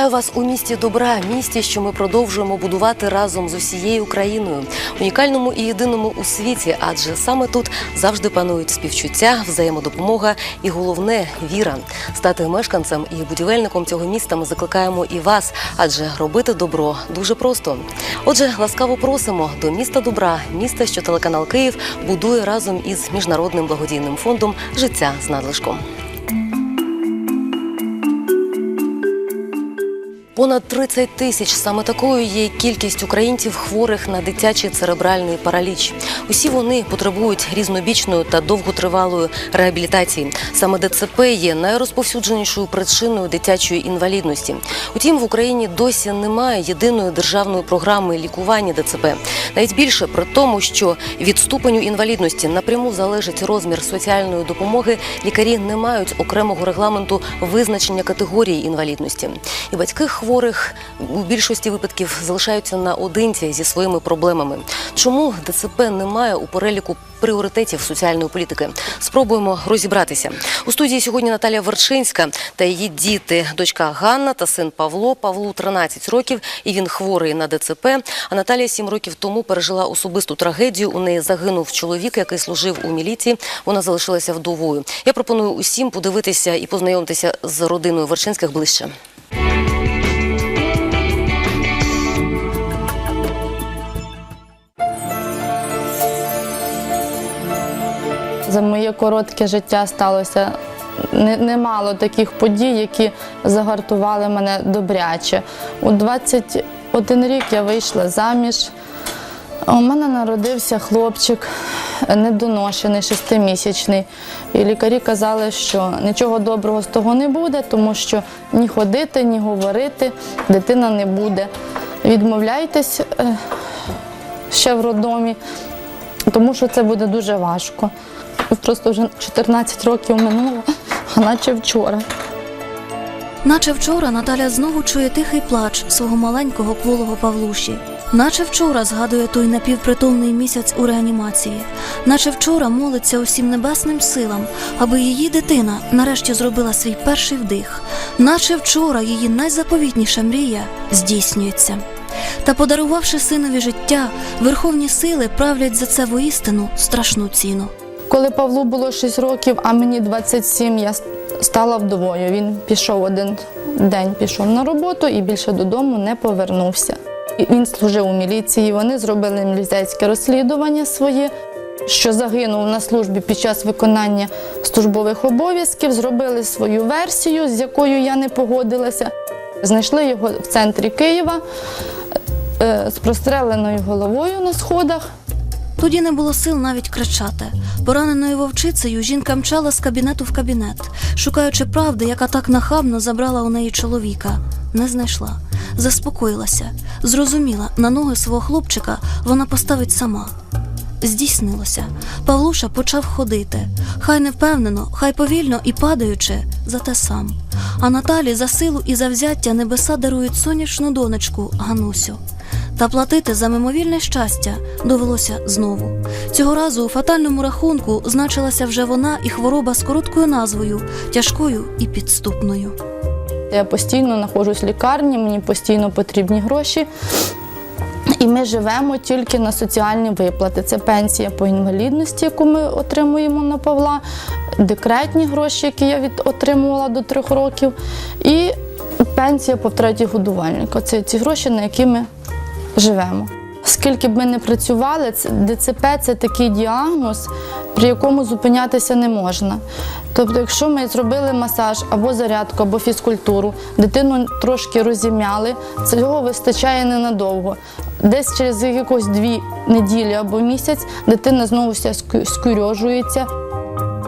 Вітаю вас у місті добра, місті, що ми продовжуємо будувати разом з усією країною, унікальному і єдиному у світі, адже саме тут завжди панують співчуття, взаємодопомога і головне віра. Стати мешканцем і будівельником цього міста ми закликаємо і вас, адже робити добро дуже просто. Отже, ласкаво просимо до міста добра, міста, що телеканал Київ будує разом із міжнародним благодійним фондом Життя з надлишком. Понад 30 тисяч саме такою є кількість українців хворих на дитячий церебральний параліч. Усі вони потребують різнобічної та довготривалої реабілітації. Саме ДЦП є найрозповсюдженішою причиною дитячої інвалідності. Утім, в Україні досі немає єдиної державної програми лікування ДЦП. Навіть більше при тому, що від ступеню інвалідності напряму залежить розмір соціальної допомоги. Лікарі не мають окремого регламенту визначення категорії інвалідності. І батьки хворих у більшості випадків залишаються наодинці зі своїми проблемами. Чому ДЦП немає у переліку пріоритетів соціальної політики? Спробуємо розібратися. У студії сьогодні Наталія Вершинська та її діти, дочка Ганна та син Павло. Павлу 13 років, і він хворий на ДЦП. А Наталія 7 років тому пережила особисту трагедію. У неї загинув чоловік, який служив у міліції. Вона залишилася вдовою. Я пропоную усім подивитися і познайомитися з родиною Вершинських ближче. За моє коротке життя сталося немало таких подій, які загартували мене добряче. У 21 рік я вийшла заміж. У мене народився хлопчик недоношений, шестимісячний. І лікарі казали, що нічого доброго з того не буде, тому що ні ходити, ні говорити дитина не буде. Відмовляйтесь е, ще в роддомі, тому що це буде дуже важко. Просто вже 14 років минуло, а наче вчора. Наче вчора Наталя знову чує тихий плач свого маленького кволого Павлуші. Наче вчора згадує той напівпритомний місяць у реанімації. Наче вчора молиться усім небесним силам, аби її дитина нарешті зробила свій перший вдих. Наче вчора її найзаповітніша мрія здійснюється. Та подарувавши синові життя, верховні сили правлять за це воістину страшну ціну. Коли Павлу було 6 років, а мені 27, я стала вдовою. Він пішов один день, пішов на роботу і більше додому не повернувся. Він служив у міліції. Вони зробили міліцейське розслідування своє, що загинув на службі під час виконання службових обов'язків. Зробили свою версію, з якою я не погодилася. Знайшли його в центрі Києва е, з простреленою головою на сходах. Тоді не було сил навіть кричати. Пораненою вовчицею жінка мчала з кабінету в кабінет, шукаючи правди, яка так нахабно забрала у неї чоловіка. Не знайшла, заспокоїлася, зрозуміла, на ноги свого хлопчика вона поставить сама. Здійснилося. Павлуша почав ходити. Хай не впевнено, хай повільно і падаючи, зате сам. А Наталі за силу і завзяття небеса дарують сонячну донечку Ганусю. Та платити за мимовільне щастя довелося знову. Цього разу у фатальному рахунку значилася вже вона і хвороба з короткою назвою, тяжкою і підступною. Я постійно знаходжусь в лікарні, мені постійно потрібні гроші. І ми живемо тільки на соціальні виплати. Це пенсія по інвалідності, яку ми отримуємо на Павла, декретні гроші, які я від отримувала до трьох років, і пенсія по втраті годувальника. Це ці гроші, на які ми живемо. Скільки б ми не працювали, ДЦП це такий діагноз, при якому зупинятися не можна. Тобто, якщо ми зробили масаж або зарядку, або фізкультуру, дитину трошки розім'яли, цього вистачає ненадовго. Десь через якось дві неділі або місяць дитина знову вся ску- скурьожується.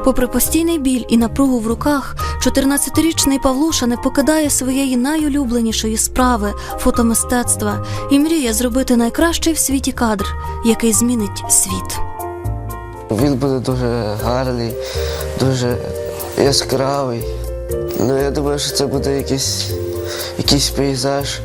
Попри постійний біль і напругу в руках, 14-річний Павлуша не покидає своєї найулюбленішої справи фотомистецтва і мріє зробити найкращий в світі кадр, який змінить світ. Він буде дуже гарний, дуже яскравий. Ну, я думаю, що це буде якийсь, якийсь пейзаж.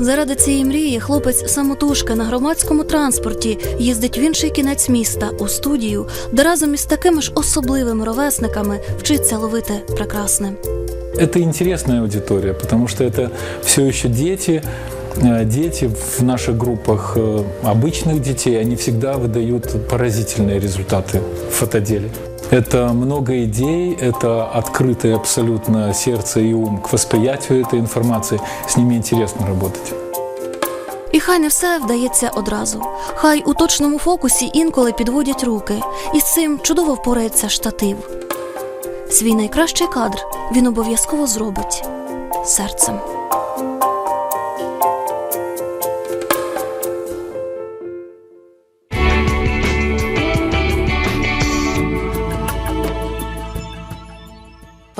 Заради цієї мрії хлопець самотужки на громадському транспорті їздить в інший кінець міста у студію, де разом із такими ж особливими ровесниками вчиться ловити прекрасне. Это интересная аудитория, потому что это все еще дети. Э, Дети в наших группах э, обычных детей, они всегда выдают поразительные результаты в фотоделе. Это много идей, это открытое абсолютно сердце и ум к восприятию этой информации. С ними интересно работать. І хай не все вдається одразу. Хай у точному фокусі інколи підводять руки, і з цим чудово впорається штатив. Свій найкращий кадр він обов'язково зробить серцем.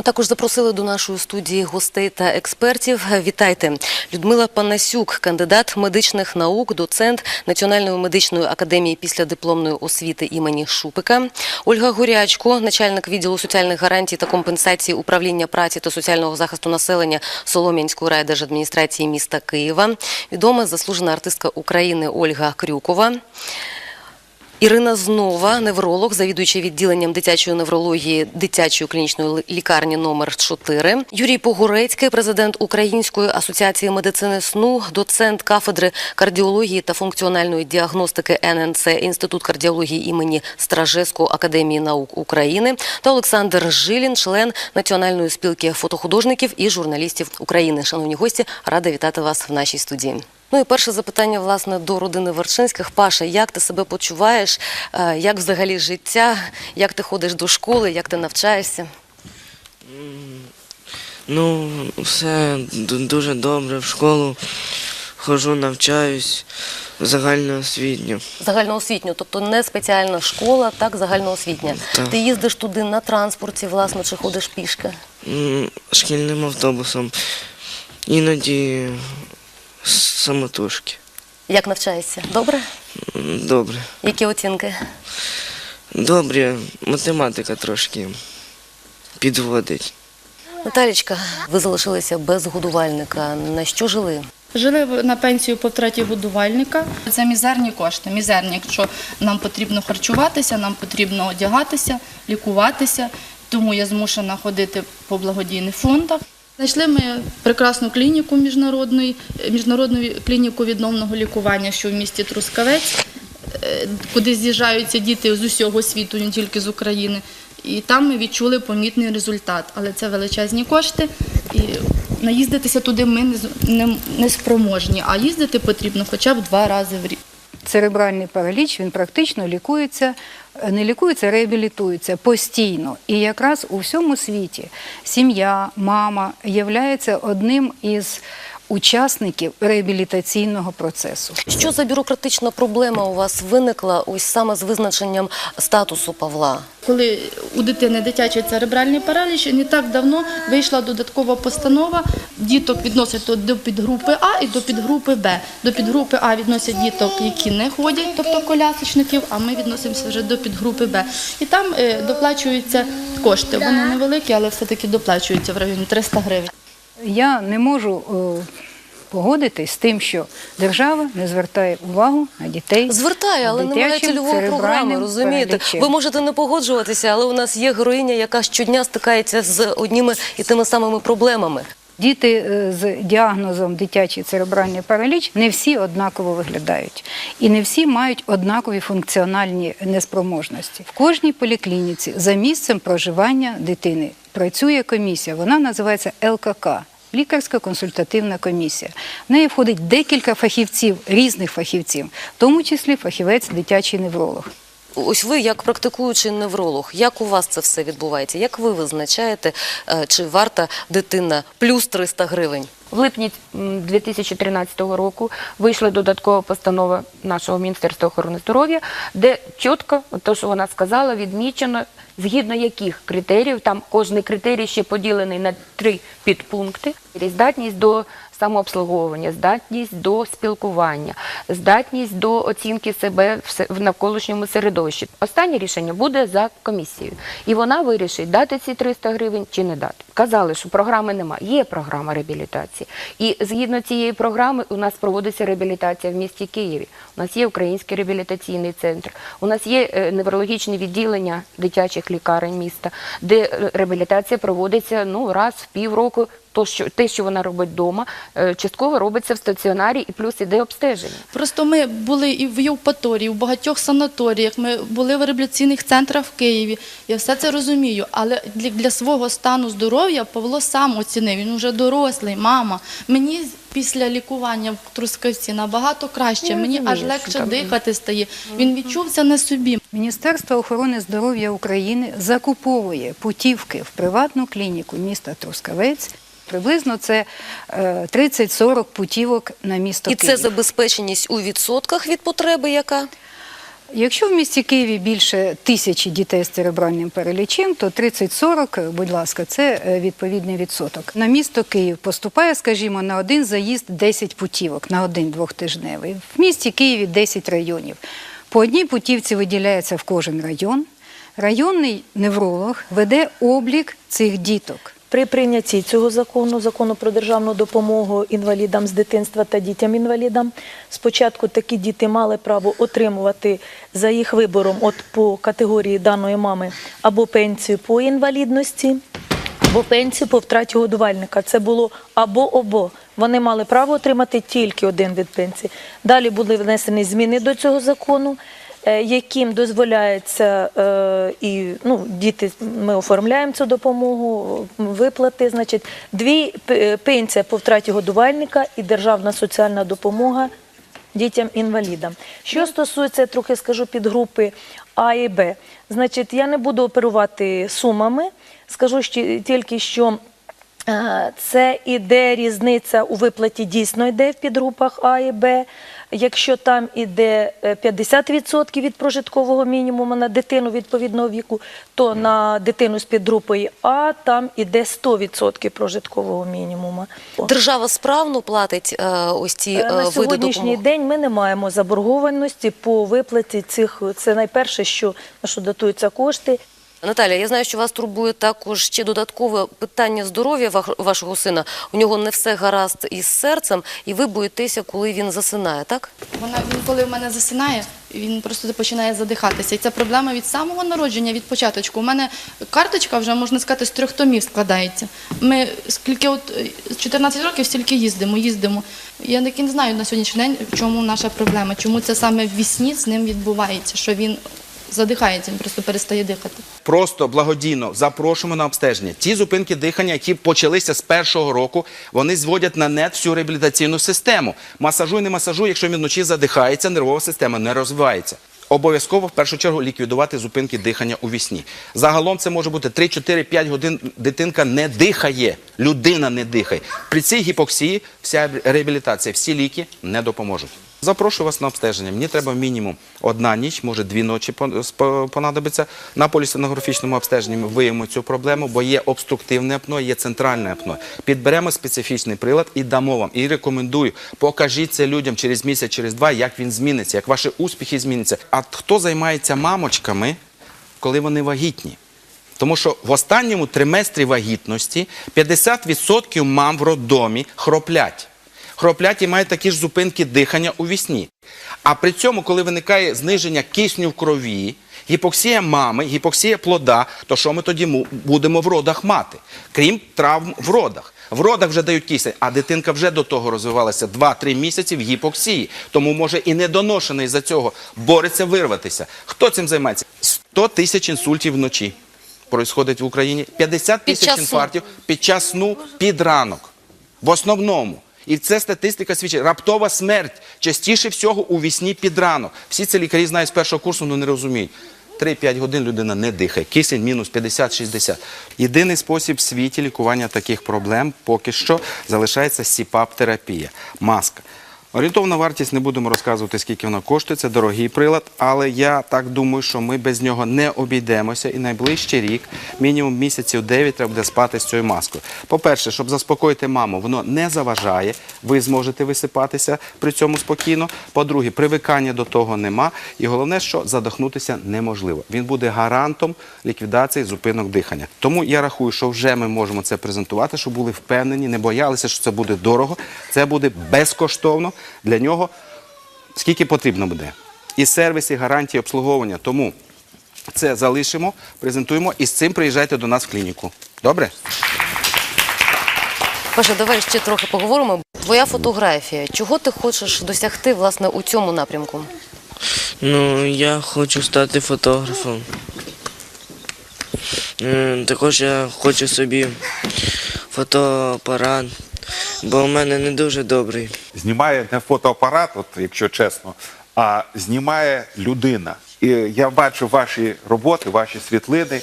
Також запросили до нашої студії гостей та експертів. Вітайте, Людмила Панасюк, кандидат медичних наук, доцент Національної медичної академії післядипломної освіти імені Шупика. Ольга Горячко, начальник відділу соціальних гарантій та компенсації управління праці та соціального захисту населення Солом'янської райдержадміністрації міста Києва. Відома заслужена артистка України Ольга Крюкова. Ірина Знова, невролог, завідуючий відділенням дитячої неврології дитячої клінічної лікарні номер 4 Юрій Погорецький, президент Української асоціації медицини сну, доцент кафедри кардіології та функціональної діагностики ННЦ Інститут кардіології імені Стражевського академії наук України та Олександр Жилін, член Національної спілки фотохудожників і журналістів України. Шановні гості, рада вітати вас в нашій студії. Ну і перше запитання, власне, до родини Вершинських. Паша, як ти себе почуваєш? Е, Як взагалі життя? Як ти ходиш до школи? Як ти навчаєшся? Ну, все дуже добре в школу. Хожу, навчаюсь загальноосвітньо. Загальноосвітньо, тобто не спеціальна школа, так загальноосвітня. Так. Ти їздиш туди на транспорті, власне, чи ходиш пішки? Шкільним автобусом. Іноді самотужки. Як навчаєшся? Добре? Добре. Які оцінки? Добре, математика трошки підводить. Наталічка, ви залишилися без годувальника. На що жили? Жили на пенсію по втраті годувальника. Це мізерні кошти. Мізерні, якщо нам потрібно харчуватися, нам потрібно одягатися, лікуватися. Тому я змушена ходити по благодійних фондах. Знайшли ми прекрасну клініку міжнародної, міжнародну клініку відновного лікування, що в місті Трускавець, е, куди з'їжджаються діти з усього світу, не тільки з України. І там ми відчули помітний результат. Але це величезні кошти. І наїздитися туди ми не, не, не спроможні, а їздити потрібно хоча б два рази в рік. Церебральний параліч він практично лікується, е, не лікується, реабілітуються постійно. І якраз у всьому світі сім'я, мама являється одним із учасників реабілітаційного процесу. Що за бюрократична проблема у вас виникла ось саме з визначенням статусу Павла? Коли у дитини дитячий церебральний параліч, не так давно вийшла додаткова постанова. Діток відносять до підгрупи А і до підгрупи Б. До підгрупи А відносять діток, які не ходять, тобто колясочників, а ми відносимося вже до підгрупи Б. І там е, доплачуються кошти. Вони невеликі, але все-таки доплачуються в районі 300 гривень. Я не можу е, погодитись з тим, що держава не звертає увагу на дітей. Звертає, але немає цільової програми. Розумієте, паралічем. ви можете не погоджуватися, але у нас є героїня, яка щодня стикається з одніми і тими самими проблемами. Діти е, з діагнозом дитячий церебральний параліч не всі однаково виглядають і не всі мають однакові функціональні неспроможності. В кожній поліклініці за місцем проживання дитини працює комісія. Вона називається ЛКК. Лікарська консультативна комісія. В неї входить декілька фахівців, різних фахівців, в тому числі фахівець дитячий невролог. Ось ви, як практикуючий невролог, як у вас це все відбувається? Як ви визначаєте, е, чи варта дитина плюс 300 гривень? В липні м, 2013 року вийшла додаткова постанова нашого Міністерства охорони здоров'я, де чітко, те, що вона сказала, відмічено, згідно яких критеріїв, там кожний критерій ще поділений на три підпункти. Здатність до самообслуговування, здатність до спілкування, здатність до оцінки себе в навколишньому середовищі. Останнє рішення буде за комісією, і вона вирішить, дати ці 300 гривень чи не дати. Казали, що програми немає. Є програма реабілітації. І згідно цієї програми у нас проводиться реабілітація в місті Києві. У нас є Український реабілітаційний центр, у нас є е, неврологічне відділення дитячих лікарень міста, де е, реабілітація проводиться ну раз в півроку. То, що те, що вона робить вдома, е, частково робиться в стаціонарі і плюс іде обстеження. Просто ми були і в Євпаторії, в багатьох санаторіях, ми були в реабілітаційних центрах в Києві. Я все це розумію. Але для, для свого стану здоров'я Павло сам оцінив. Він вже дорослий, мама. Мені після лікування в Трускавці набагато краще. Я Мені аж легше там. дихати стає. Він відчув це на собі. Міністерство охорони здоров'я України закуповує путівки в приватну клініку міста Трускавець. Приблизно це е, 30-40 путівок на місто І Київ. це забезпеченість у відсотках від потреби, яка? Якщо в місті Києві більше тисячі дітей з церебральним паралічем, то 30-40, будь ласка, це е, відповідний відсоток. На місто Київ поступає, скажімо, на один заїзд 10 путівок, на один двохтижневий. В місті Києві 10 районів. По одній путівці виділяється в кожен район. Районний невролог веде облік цих діток. При прийнятті цього закону, закону про державну допомогу інвалідам з дитинства та дітям-інвалідам, спочатку такі діти мали право отримувати за їх вибором от по категорії даної мами або пенсію по інвалідності, або пенсію по втраті годувальника. Це було або-обо. Вони мали право отримати тільки один від пенсії. Далі були внесені зміни до цього закону, яким дозволяється е, і ну, діти, ми оформляємо цю допомогу, виплати, значить, дві пенсія по втраті годувальника і державна соціальна допомога дітям-інвалідам. Що стосується, трохи скажу підгрупи А і Б, значить, я не буду оперувати сумами, скажу тільки, що е, це іде різниця у виплаті дійсно йде в підгрупах А і Б. Якщо там іде е, 50% від прожиткового мінімуму на дитину відповідного віку, то на дитину з підгрупою А там іде 100% прожиткового мінімуму. Держава справно платить е, ось ці е, Е, На види сьогоднішній допомоги? день ми не маємо заборгованості по виплаті цих. Це найперше, що на що датуються кошти. Наталя, я знаю, що вас турбує також ще додаткове питання здоров'я вашого сина. У нього не все гаразд із серцем, і ви боїтеся, коли він засинає, так? Вона він коли в мене засинає, він просто починає задихатися. І це проблема від самого народження, від початочку. У мене карточка вже можна сказати з трьох томів складається. Ми скільки от е, з 14 років стільки їздимо, їздимо. Я не знаю на сьогоднішній день, в чому наша проблема, чому це саме в вісні з ним відбувається, що він задихається, він просто перестає дихати. Просто благодійно запрошуємо на обстеження. Ті зупинки дихання, які почалися з першого року, вони зводять на нет всю реабілітаційну систему. Масажуй, не масажуй, якщо він вночі задихається, нервова система не розвивається. Обов'язково в першу чергу ліквідувати зупинки дихання у вісні. Загалом це може бути 3, 4, 5 годин дитинка не дихає, людина не дихає. При цій гіпоксії вся реабілітація, всі ліки не допоможуть. Запрошую вас на обстеження. Мені треба мінімум одна ніч, може дві ночі понадобиться. На полісонографічному обстеженні ми виявимо цю проблему, бо є обструктивне апно, є центральне апно. Підберемо специфічний прилад і дамо вам. І рекомендую, покажіть це людям через місяць, через два, як він зміниться, як ваші успіхи зміняться. А хто займається мамочками, коли вони вагітні? Тому що в останньому триместрі вагітності 50% мам в роддомі хроплять. Хроплять і мають такі ж зупинки дихання у вісні. А при цьому, коли виникає зниження кисню в крові, гіпоксія мами, гіпоксія плода, то що ми тоді будемо в родах мати? Крім травм в родах. В родах вже дають кисень, а дитинка вже до того розвивалася 2-3 місяці в гіпоксії. Тому може і недоношений за цього бореться вирватися. Хто цим займається? 100 тисяч інсультів вночі происходить в Україні. 50 тисяч інфарктів під час сну під ранок. В основному. І це статистика свідчить. Раптова смерть частіше всього у вісні під ранок. Всі це лікарі знають з першого курсу, але не розуміють. 3-5 годин людина не дихає. Кисень мінус 50-60. Єдиний спосіб в світі лікування таких проблем поки що залишається сіпап-терапія. Маска. Орієнтовна вартість не будемо розказувати, скільки вона коштує. Це дорогий прилад, але я так думаю, що ми без нього не обійдемося. І найближчий рік, мінімум місяців 9, треба буде спати з цією маскою. По-перше, щоб заспокоїти маму, воно не заважає. Ви зможете висипатися при цьому спокійно. По-друге, привикання до того нема. І головне, що задохнутися неможливо. Він буде гарантом ліквідації зупинок дихання. Тому я рахую, що вже ми можемо це презентувати, щоб були впевнені, не боялися, що це буде дорого. Це буде безкоштовно для нього, скільки потрібно буде. І сервіс, і гарантії обслуговування. Тому це залишимо, презентуємо і з цим приїжджайте до нас в клініку. Добре? Паша, давай ще трохи поговоримо. Твоя фотографія. Чого ти хочеш досягти власне у цьому напрямку? Ну, я хочу стати фотографом. Також я хочу собі фотоапарат, бо у мене не дуже добрий. знімає не фотоапарат, от якщо чесно, а знімає людина. І я бачу ваші роботи, ваші світлини.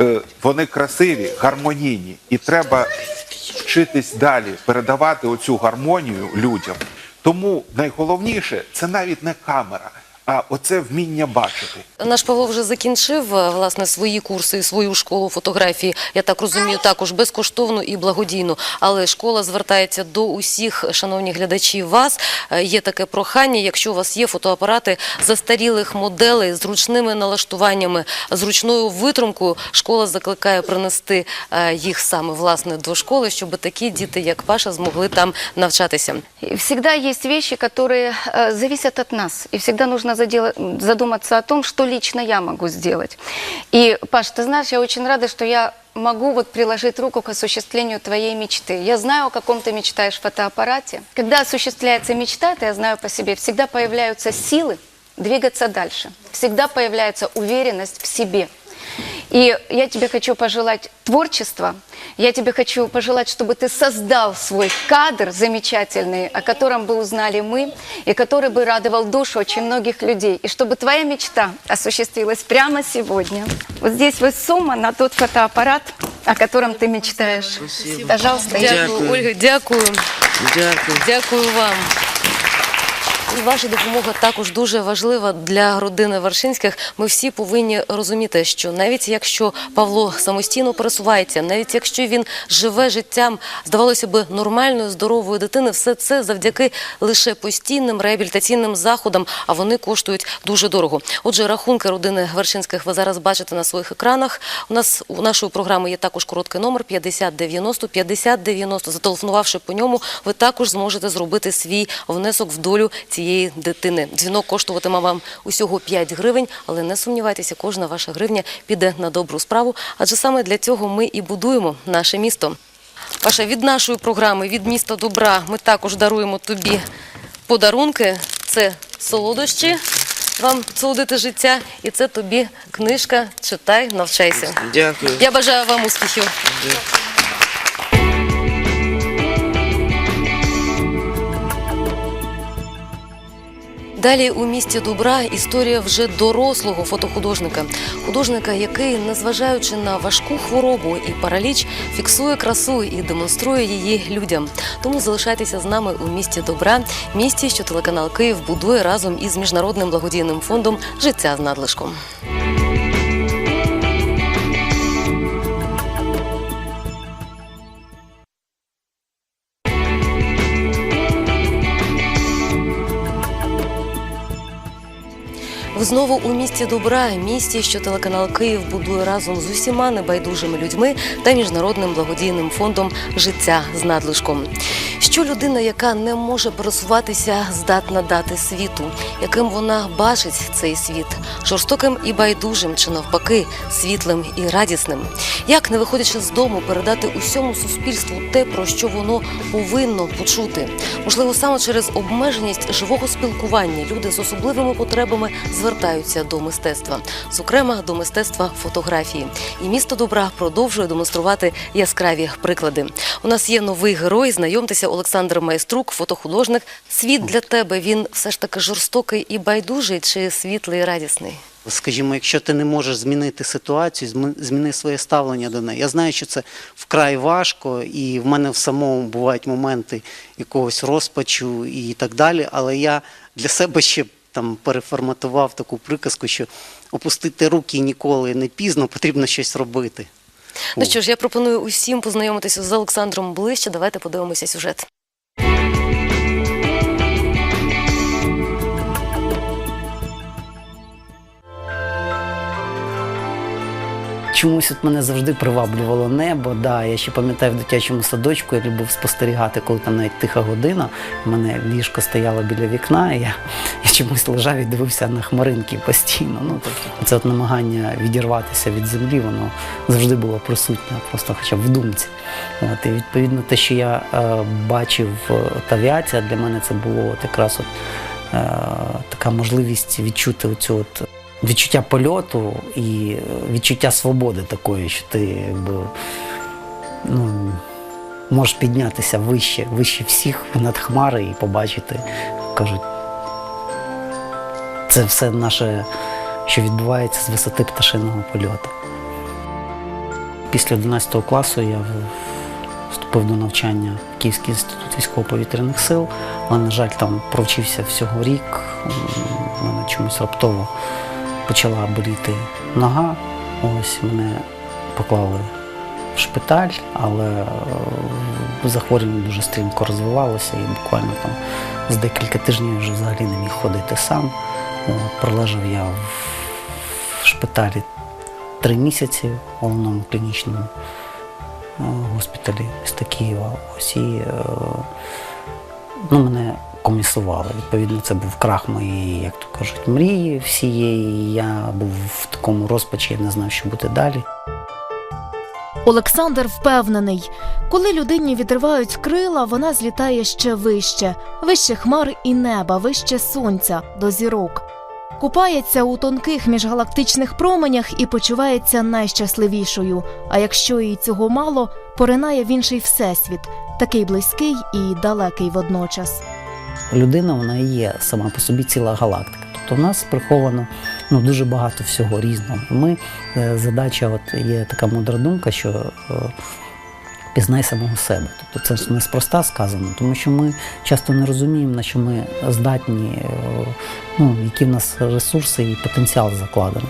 Е, Вони красиві, гармонійні, і треба вчитись далі передавати оцю гармонію людям. Тому найголовніше це навіть не камера, а оце вміння бачити. Наш Павло вже закінчив е, власне свої курси, свою школу фотографії. Я так розумію, також безкоштовно і благодійно. Але школа звертається до усіх, шановні глядачі. Вас Е, є таке прохання. Якщо у вас є фотоапарати застарілих моделей з ручними налаштуваннями, з ручною витримкою, школа закликає принести е, їх саме власне до школи, щоб такі діти, як Паша, змогли там навчатися. Всегда есть вещи, которые э, зависят от нас. И всегда нужно задела- задуматься о том, что лично я могу сделать. И, Паш, ты знаешь, я очень рада, что я могу вот приложить руку к осуществлению твоей мечты. Я знаю, о каком ты мечтаешь фотоаппарате. Когда осуществляется мечта, это я знаю по себе, всегда появляются силы двигаться дальше. Всегда появляется уверенность в себе. И я тебе хочу пожелать творчества. Я тебе хочу пожелать, чтобы ты создал свой кадр замечательный, о котором бы узнали мы, и который бы радовал душу очень многих людей. И чтобы твоя мечта осуществилась прямо сегодня. Вот здесь вот сумма на тот фотоаппарат, о котором ты мечтаешь. Спасибо. Пожалуйста, Дякую. Ольга, дякую. Дякую. Дякую вам. І ваша допомога також дуже важлива для родини Варшинських. Ми всі повинні розуміти, що навіть якщо Павло самостійно пересувається, навіть якщо він живе життям, здавалося би, нормальної, здорової дитини, все це завдяки лише постійним реабілітаційним заходам, а вони коштують дуже дорого. Отже, рахунки родини Вершинських ви зараз бачите на своїх екранах. У нас у нашої програми є також короткий номер 5090 5090. Зателефонувавши по ньому, ви також зможете зробити свій внесок в долю цієї дитини. Дзвінок коштуватиме вам усього 5 гривень, але не сумнівайтеся, кожна ваша гривня піде на добру справу, адже саме для цього ми і будуємо наше місто. Паша, від нашої програми, від міста добра, ми також даруємо тобі подарунки. Це солодощі. Вам солодити життя, і це тобі книжка Читай, навчайся. Дякую. Я бажаю вам успіхів. Далі у місті добра історія вже дорослого фотохудожника, художника, який, незважаючи на важку хворобу і параліч, фіксує красу і демонструє її людям. Тому залишайтеся з нами у місті добра, місті, що телеканал Київ будує разом із міжнародним благодійним фондом Життя з надлишком. Знову у місті добра, місті, що телеканал Київ будує разом з усіма небайдужими людьми та міжнародним благодійним фондом Життя з надлишком. Що людина, яка не може пересуватися, здатна дати світу, яким вона бачить цей світ, жорстоким і байдужим, чи навпаки, світлим і радісним, як не виходячи з дому, передати усьому суспільству те, про що воно повинно почути. Можливо, саме через обмеженість живого спілкування люди з особливими потребами звертаються до мистецтва, зокрема до мистецтва фотографії. І місто добра продовжує демонструвати яскраві приклади. У нас є новий герой. Знайомтеся, Олександр. Олександр Майструк, фотохудожник. Світ для тебе він все ж таки жорстокий і байдужий, чи світлий і радісний? Скажімо, якщо ти не можеш змінити ситуацію, зміни своє ставлення до неї. Я знаю, що це вкрай важко, і в мене в самому бувають моменти якогось розпачу і так далі. Але я для себе ще там переформатував таку приказку, що опустити руки ніколи не пізно, потрібно щось робити. Ну що ж, я пропоную усім познайомитися з Олександром ближче. Давайте подивимося сюжет. Чомусь от мене завжди приваблювало небо. Да, я ще пам'ятаю в дитячому садочку, я любив спостерігати, коли там навіть тиха година. У мене ліжко стояло біля вікна, і я, я чомусь лежав і дивився на хмаринки постійно. Ну, тобто, це от намагання відірватися від землі, воно завжди було присутнє, просто хоча б в думці. От, і відповідно те, що я е, бачив е, от авіація, для мене це було от якраз от, е, така можливість відчути оцю відчуття польоту і відчуття свободи такої, що ти якби ну, можеш піднятися вище, вище всіх над хмари і побачити, кажуть, це все наше, що відбувається з висоти пташиного польоту. Після 11 класу я вступив до навчання в Київський інститут військово-повітряних сил, але, на жаль, там провчився всього рік. Мене чомусь раптово почала боліти нога. Ось мене поклали в шпиталь, але е, захворювання дуже стрімко розвивалося і буквально там з декілька тижнів вже взагалі не міг ходити сам. От, пролежав я в шпиталі три місяці в головному клінічному е, госпіталі міста Києва. Ось і е, ну, мене комісували. Відповідно, це був крах моєї, як то кажуть, мрії всієї. Я був в такому розпачі, я не знав, що буде далі. Олександр впевнений, коли людині відривають крила, вона злітає ще вище, вище хмар і неба, вище сонця до зірок. Купається у тонких міжгалактичних променях і почувається найщасливішою. А якщо їй цього мало, поринає в інший всесвіт, такий близький і далекий водночас. Людина вона і є сама по собі ціла галактика. Тобто в нас приховано ну, дуже багато всього різного. Ми е, задача, от є така мудра думка, що е, пізнай самого себе. Тобто це неспроста сказано, тому що ми часто не розуміємо, на що ми здатні, е, ну, які в нас ресурси і потенціал закладений.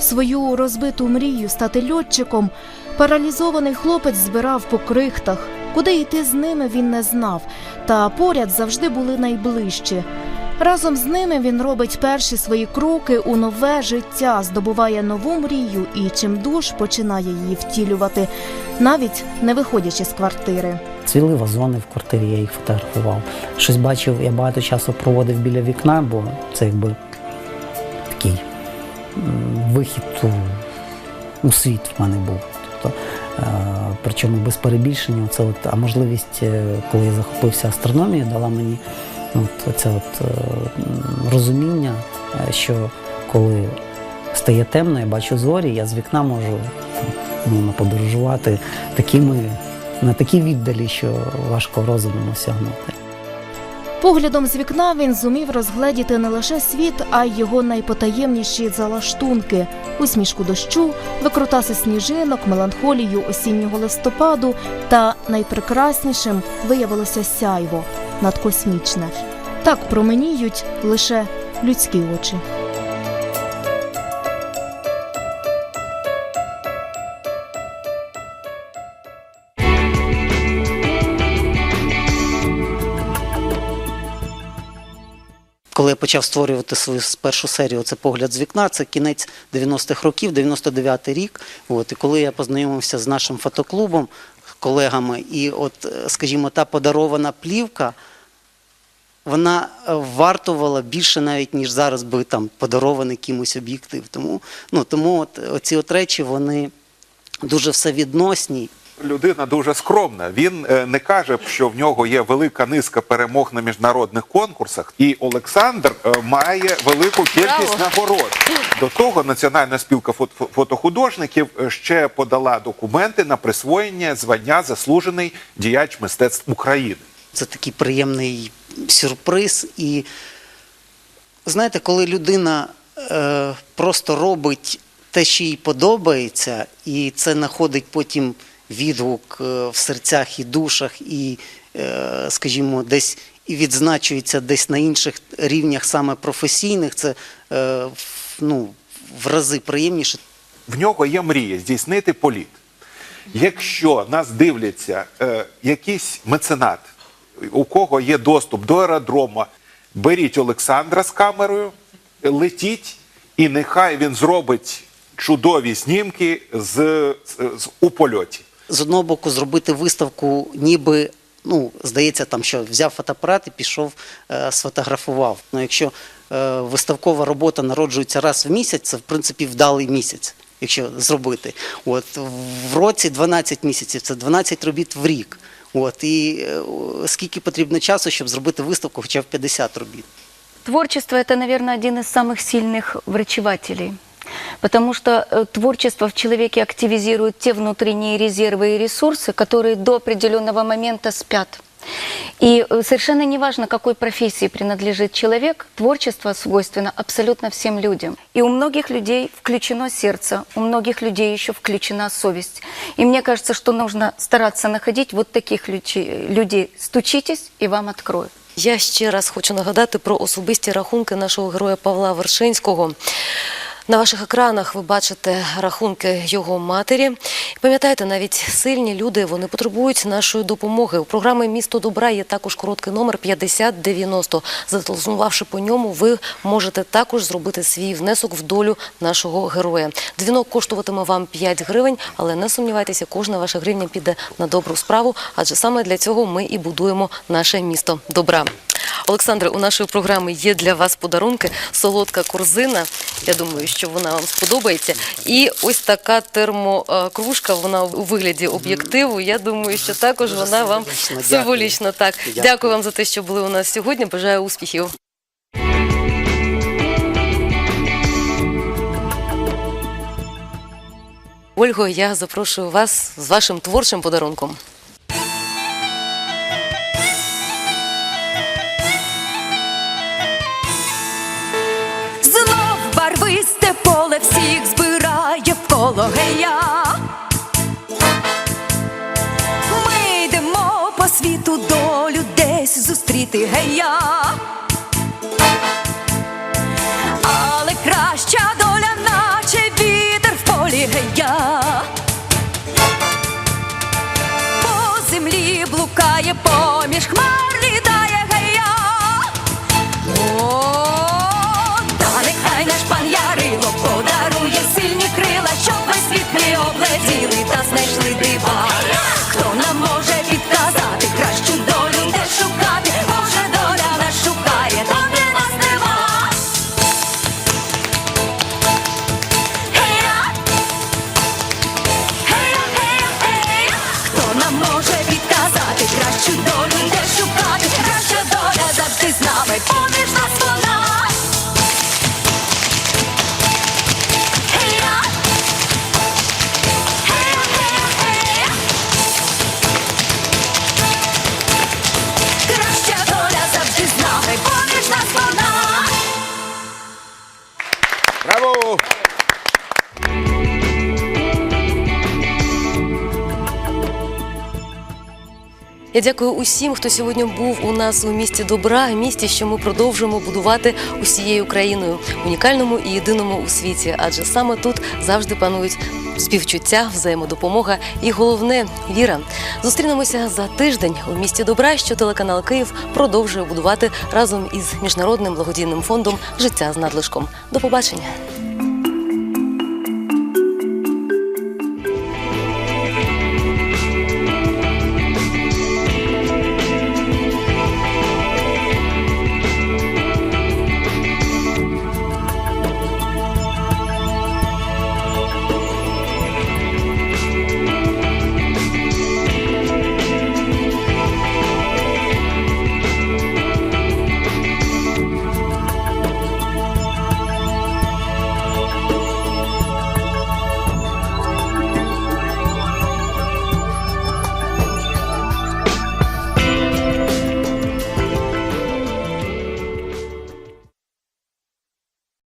Свою розбиту мрію стати льотчиком паралізований хлопець збирав по крихтах. Куди йти з ними він не знав, та поряд завжди були найближчі. Разом з ними він робить перші свої кроки у нове життя, здобуває нову мрію і чимдуж починає її втілювати, навіть не виходячи з квартири. Цвіли вазони в квартирі, я їх фотографував. Щось бачив, я багато часу проводив біля вікна, бо це якби такий вихід у світ в мене був. Тобто, е, причому без перебільшення, це от, а можливість, е, коли я захопився астрономією, дала мені от, це от, е, розуміння, що коли стає темно, я бачу зорі, я з вікна можу там, подорожувати такими на такій віддалі, що важко розумом осягнути. Поглядом з вікна він зумів розгледіти не лише світ, а й його найпотаємніші залаштунки, усмішку дощу, викрутаси сніжинок, меланхолію осіннього листопаду. Та найпрекраснішим виявилося сяйво надкосмічне. Так променіють лише людські очі. Почав створювати свою першу серію, це погляд з вікна, це кінець 90-х років, 99-й рік. От, і коли я познайомився з нашим фотоклубом, колегами, і от, е, скажімо, та подарована плівка, вона е, вартувала більше навіть, ніж зараз би там подарований кимось об'єктив. Тому, ну, тому от, оці от речі, вони дуже все відносні. Людина дуже скромна. Він е, не каже, що в нього є велика низка перемог на міжнародних конкурсах, і Олександр е, має велику кількість нагород. До того Національна спілка фотохудожників е, ще подала документи на присвоєння звання заслужений діяч мистецтв України. Це такий приємний сюрприз. І знаєте, коли людина е, просто робить те, що їй подобається, і це знаходить потім відгук е, в серцях і душах, і, е, скажімо, десь і відзначується десь на інших рівнях, саме професійних, це е, ну, в рази приємніше. В нього є мрія здійснити політ. Якщо нас дивляться е, якийсь меценат, у кого є доступ до аеродрома, беріть Олександра з камерою, летіть, і нехай він зробить чудові знімки з, з- з- у польоті з одного боку зробити виставку, ніби ну здається, там що взяв фотоапарат і пішов, е, сфотографував. Ну, якщо е, виставкова робота народжується раз в місяць, це в принципі вдалий місяць, якщо зробити. От в році 12 місяців, це 12 робіт в рік. От і е, скільки потрібно часу, щоб зробити виставку, хоча б 50 робіт. Творчество – это, наверное, один из самых сильных врачевателей. Потому что э, творчество в человеке активизирует те внутренние резервы и ресурсы, которые до определенного момента спят. И э, совершенно неважно, какой профессии принадлежит человек, творчество свойственно абсолютно всем людям. И у многих людей включено сердце, у многих людей еще включена совесть. И мне кажется, что нужно стараться находить вот таких людей. Стучитесь, и вам откроют. Я ще раз хочу нагадати про особисті рахунки нашого героя Павла Вершинського. На ваших екранах ви бачите рахунки його матері. Пам'ятаєте, навіть сильні люди вони потребують нашої допомоги. У програми Місто добра є також короткий номер 5090. Зателефонувавши по ньому, ви можете також зробити свій внесок в долю нашого героя. Дзвінок коштуватиме вам 5 гривень, але не сумнівайтеся, кожна ваша гривня піде на добру справу, адже саме для цього ми і будуємо наше місто добра. Олександре, у нашої програми є для вас подарунки. Солодка корзина. Я думаю, що вона вам сподобається. І ось така термокружка, вона у вигляді об'єктиву. Я думаю, що також Дуже вона вам символічно. Символічно. Так, Дякую. дякую вам за те, що були у нас сьогодні. Бажаю успіхів. Ольго, я запрошую вас з вашим творчим подарунком. Поле всіх збирає вколо гея. Ми йдемо по світу долю десь зустріти гея. Але краща доля, наче вітер в полі гея. По землі блукає поміж хмар дякую усім, хто сьогодні був у нас у місті добра, місті, що ми продовжуємо будувати усією країною, унікальному і єдиному у світі. Адже саме тут завжди панують співчуття, взаємодопомога і головне віра. Зустрінемося за тиждень у місті добра, що телеканал Київ продовжує будувати разом із міжнародним благодійним фондом Життя з надлишком. До побачення.